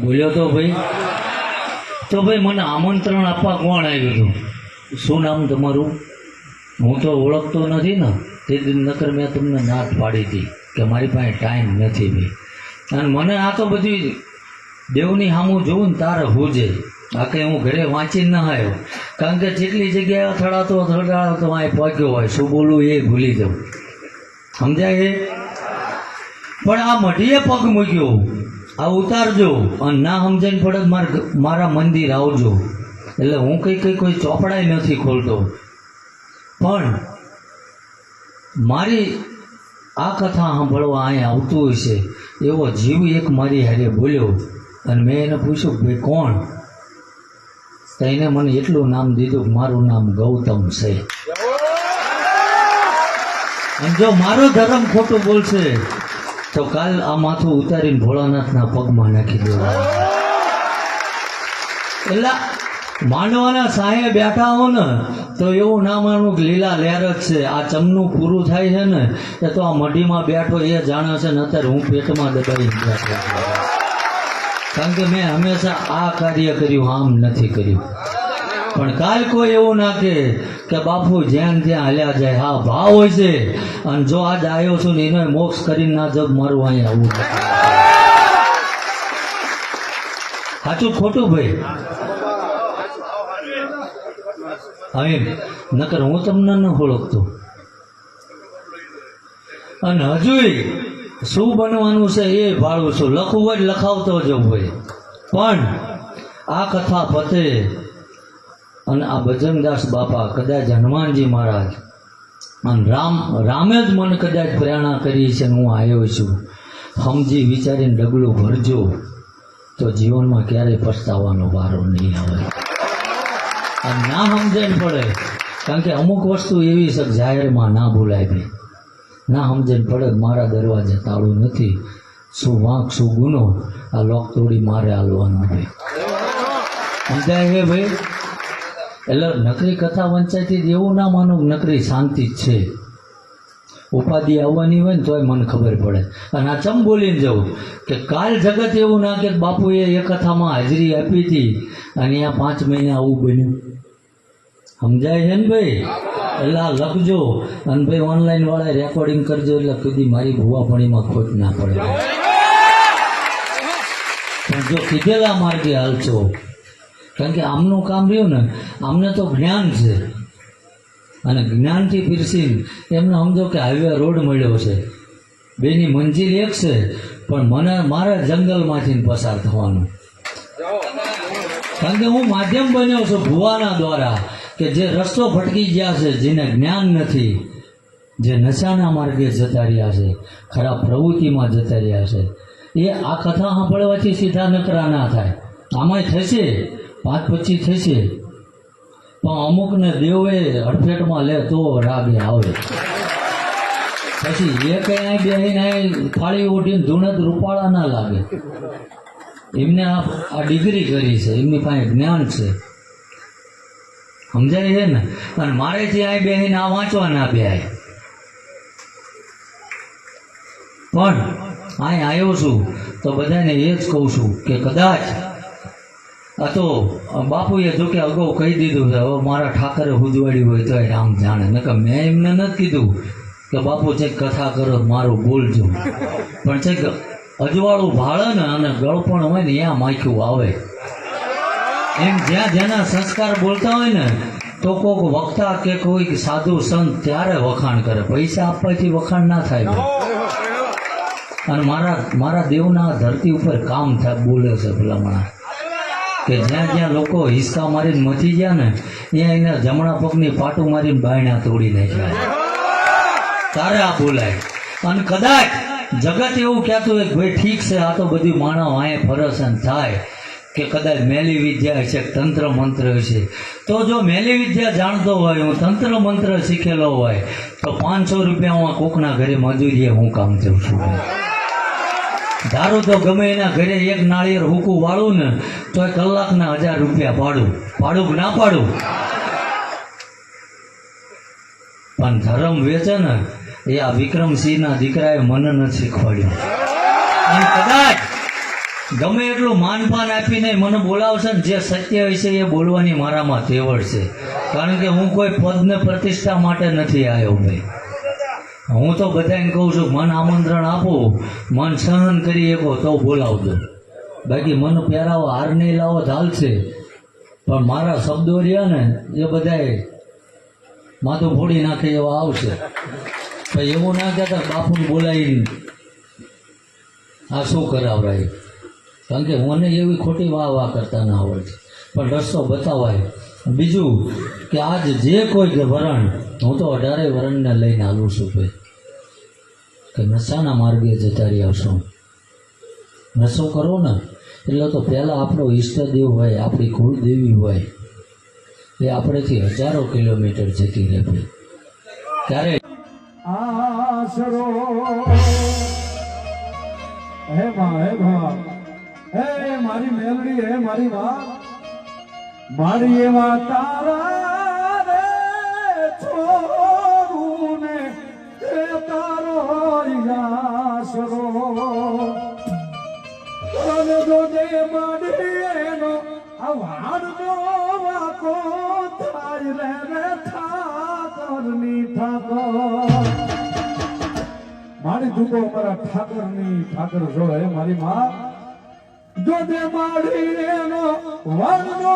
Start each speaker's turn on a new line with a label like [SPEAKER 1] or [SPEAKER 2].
[SPEAKER 1] બોલ્યો તો ભાઈ. તો ભાઈ મને આમંત્રણ આપવા કોણ આવ્યું હતું? શું નામ તમારું? હું તો ઓળખતો નથી ને. તે દિન નકર મેં તમને નાત પાડી હતી કે મારી પાસે ટાઈમ નથી ભાઈ. અને મને આ તો બધી દેવની સામું જોઉં ને તારે હોજે. આ કંઈ હું ઘરે વાંચી ન આવ્યો. કારણ કે જેટલી જગ્યાએ અથડાતો અથડાતો અહીં પહોંચ્યો હોય. શું બોલવું એ ભૂલી જાઉં. સમજાય એ? પણ આ મઢીએ પગ મૂક્યો. આ ઉતારજો અને ના સમજાઈને પડે માર મારા મંદિર આવજો. એટલે હું કંઈ કંઈ કોઈ ચોપડાય નથી ખોલતો. પણ મારી આ કથા સાંભળવા અહીંયા આવતું હોય છે. એવો જીવ એક મારી હારે બોલ્યો અને મેં એને પૂછ્યું કે ભાઈ કોણ? તો એને મને એટલું નામ દીધું કે મારું નામ ગૌતમ છે. અને જો મારો ધર્મ ખોટું બોલશે તો કાલ આ માથું ઉતારીને ભોળાનાથના પગમાં નાખી દેવા એટલે માંડવાના સાહે બેઠા હો ને, તો એવું ના માનવું કે લીલા લહેર જ છે. આ ચમનું પૂરું થાય છે ને, એ તો આ મઢીમાં બેઠો એ જાણે છે ને, અત્યારે હું પેટમાં દબાઈ બેઠો કારણ કે મેં હંમેશા આ કાર્ય કર્યું, આમ નથી કર્યું. પણ કાલ કોઈ એવું ના કે કે બાપુ જ્યાં ત્યાં હાલ્યા જાય, હા, ભાવ હોય છે. અને જો આજ આવ્યો છું ને એનો મોક્ષ કરીને ના જગ મારું અહીં આવું સાચું ખોટું ભાઈ? હવે નકર હું તમને ન ઓળખતો. અને હજુય શું બનવાનું છે એ ભાળું છું. લખવું જ લખાવતો જવું હોય પણ આ કથા પતે અને આ ભજનદાસ બાપા કદાચ હનુમાનજી મહારાજ, અને રામ, રામે જ મને કદાચ પ્રેરણા કરી છે હું આવ્યો છું. સમજી વિચારીને ડગલું ભરજો, તો જીવનમાં ક્યારેય પછતાવાનો વારો નહીં આવે. અને ના સમજણ પડે, કારણ કે અમુક વસ્તુ એવી છે જાહેરમાં ના ભાઈ ના સમજણ પડે મારા દરવાજે તાળું નથી, શું વાંક, શું ગુનો, આ લોક તોડી મારે હાલવાનું ભાઈ સમજાય છે ભાઈ? એટલે નકરી કથા વંચાયતી એવું ના માનો નકરી શાંતિ જ છે. ઉપાધિ આવવાની હોય ને તોય મને ખબર પડે. અને આ ચમ બોલીને જવું કે કાલ જગત એવું ના કે બાપુએ એ કથામાં હાજરી આપી હતી અને અહીંયા પાંચ મહિના આવું બન્યું. સમજાય છે ને ભાઈ? એટલે આ લખજો. અને ભાઈ ઓનલાઈન વાળા રેકોર્ડિંગ કરજો એટલે કીધી મારી ભૂવાપણીમાં ખોટ ના પડે. પણ જો કીધેલા માર્ગે હાલશો. કારણ કે આમનું કામ રહ્યું ને, આમને તો જ્ઞાન છે. અને જ્ઞાનથી પીરસીને એમને સમજો કે હાઈવે રોડ મળ્યો છે. બેની મંજિલ એક છે, પણ મને મારે જંગલમાંથી પસાર થવાનું. કારણ કે હું માધ્યમ બન્યો છું ભુવાના દ્વારા, કે જે રસ્તો ભટકી ગયા છે, જેને જ્ઞાન નથી, જે નશાના માર્ગે જતા રહ્યા છે, ખરાબ પ્રવૃત્તિમાં જતા રહ્યા છે. એ આ કથા સાંભળવાથી સીધા નકરા ના થાય. આમાંય થશે? પાંચ પચીસ થશે. પણ અમુકને દેવે હડફેટમાં લે તો રાગે આવે. પછી એ કઈ બેહીને ફાળી ઉઠીને ધૂણત રૂપાળા ના લાગે. એમને આ ડિગ્રી કરી છે. એમની પાસે જ્ઞાન છે. સમજાય છે ને? અને મારે જે અહીં બેહીને આ વાંચવા ના બે પણ અહીં આવ્યો છું તો બધાને એ જ કહું છું કે કદાચ તો બાપુએ જો કે અગાઉ કહી દીધું છે, હવે મારા ઠાકરે ઉજવાડ્યું હોય તો રામ જાણે. નકર મેં એમને નથી કીધું કે બાપુ છે કથા કરો, મારું બોલજો પણ છે કે અજવાળું ભાળે ને અને ગળપણ હોય ને, ત્યાં માખ્યું આવે. એમ જ્યાં જેના સંસ્કાર બોલતા હોય ને, તો કોઈક વક્તા કે કોઈ સાધુ સંત ત્યારે વખાણ કરે. પૈસા આપવાથી વખાણ ના થાય અને મારા મારા દેવના ધરતી ઉપર કામ થાય, બોલે છે ભલામણા. કે જ્યાં જ્યાં લોકો હિસકા મારીને મચી ગયા ને, ત્યાં એના જમણા પગની પાટું મારીને બાયણા તોડી નાખ્યા. તારે આ બોલાય. અને કદાચ જગત એવું કહેતું હોય કે ભાઈ ઠીક છે, આ તો બધી માણસ વાંય ફરસન થાય. કે કદાચ મેલી વિદ્યા હશે, તંત્ર મંત્ર હશે. તો જો મેલી વિદ્યા જાણતો હોય, હું તંત્ર મંત્ર શીખેલો હોય, તો પાંચસો રૂપિયા હું કોકના ઘરે મજૂરીએ હું કામ જઉં છું. ધારું તો ગમે એના ઘરે એક નાળિયેર હુકું વાળું ને તો એ કલાકના હજાર રૂપિયા પાડું પાડું ના પાડું? પણ ધર્મ વેચે ને, એ આ વિક્રમસિંહના દીકરાએ મને નથી શીખવાડ્યું. અને કદાચ ગમે એટલું માનપાન આપીને મને બોલાવશે ને, જે સત્ય વિશે એ બોલવાની મારામાં તેવડ છે. કારણ કે હું કોઈ પદને પ્રતિષ્ઠા માટે નથી આવ્યો ભાઈ. હું તો બધાને કહું છું, મન આમંત્રણ આપો, મન સહન કરી શકો, તો બોલાવજો. બાકી મન પહેરાવો, હાર નહીં લાવો ચાલશે પણ મારા શબ્દો રહ્યા ને, એ બધાએ માથું ફોડી નાખે એવા આવશે. પછી એવું ના કહેતા બાપુને બોલાવીને આ શું કરાવરાય? કારણ કે મને એવી ખોટી વાહ વાહ કરતા ના આવડે પણ રસ્તો બતાવાય. બીજું કે આજ જે કોઈ વરણ, હું તો અઢારે વરણને લઈને આવું છું ભાઈ. કે નશાના માર્ગે જતા રહ્યા છો. નશો કરો ને? એટલે તો પહેલાં આપણો ઈષ્ટદેવ હોય, આપણી કુળદેવી હોય, એ આપણેથી હજારો કિલોમીટર જતી રહે ભાઈ. ત્યારે
[SPEAKER 2] હે મારી મેલડી, હે મારી માં મારી એવા તારા રે છોડું ને તારો આશરો અને જોજે માડી એનો આવાડ નો વાકો થાય રે રે ઠાકરની ઠાકર. મારી દુકો મારા ઠાકરની ઠાકર જોડે મારી માં જોજે માડી એનો વાડનો